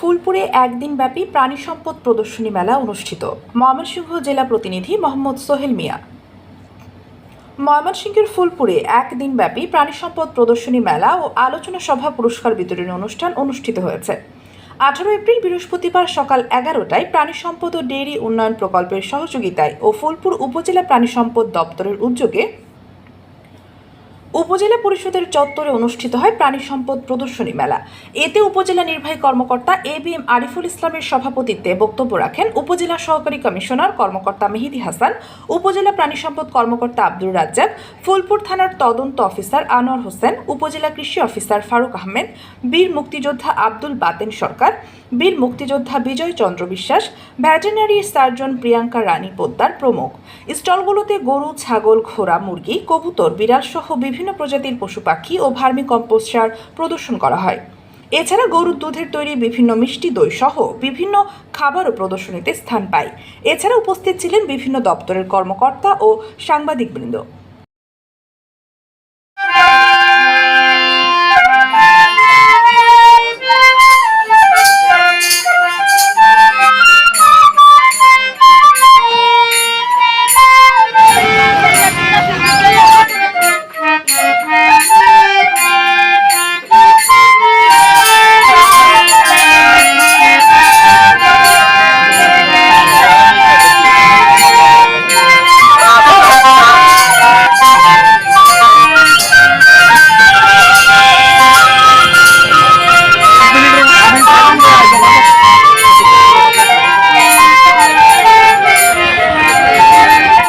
ফুলপুরে একদিনব্যাপী প্রাণী সম্পদ প্রদর্শনী মেলা অনুষ্ঠিত। ময়মনসিংহ জেলা প্রতিনিধি মোহাম্মদ সোহেল মিয়া। ময়মনসিংহের ফুলপুরে একদিনব্যাপী প্রাণী সম্পদ প্রদর্শনী মেলা ও আলোচনা সভা পুরস্কার বিতরণী অনুষ্ঠান অনুষ্ঠিত হয়েছে। আঠারো এপ্রিল বৃহস্পতিবার সকাল এগারোটায় প্রাণী সম্পদ ও ডেইরি উন্নয়ন প্রকল্পের সহযোগিতায় ও ফুলপুর উপজেলা প্রাণী সম্পদ দপ্তরের উদ্যোগে উপজেলা পরিষদের চত্বরে অনুষ্ঠিত হয় প্রাণী সম্পদ প্রদর্শনী মেলা। এতে উপজেলা নির্বাহী কর্মকর্তা এ বি এম আরিফুল ইসলামের সভাপতিত্বে বক্তব্য রাখেন উপজেলা সহকারী কমিশনার কর্মকর্তা মেহিদি হাসান, উপজেলা প্রাণী সম্পদ কর্মকর্তা আব্দুর রাজ্জাক, ফুলপুর থানার তদন্ত অফিসার আনোয়ার হোসেন, উপজেলা কৃষি অফিসার ফারুক আহমেদ, বীর মুক্তিযোদ্ধা আব্দুল বাতেন সরকার, বীর মুক্তিযোদ্ধা বিজয় চন্দ্র বিশ্বাস ভ্যাটেনারি সার্জন প্রিয়াঙ্কা রানী পোদ্দার প্রমুখ। স্টলগুলোতে গরু, ছাগল, ঘোড়া, মুরগি, কবুতর, বিড়াল সহ বিভিন্ন প্রজাতির পশু পাখি ও ভার্মি কম্পোস্ট সার প্রদর্শন করা হয়। এছাড়া গরুর দুধের তৈরি বিভিন্ন মিষ্টি দই সহ বিভিন্ন খাবারও প্রদর্শনীতে স্থান পায়। এছাড়া উপস্থিত ছিলেন বিভিন্ন দপ্তরের কর্মকর্তা ও সাংবাদিকবৃন্দ।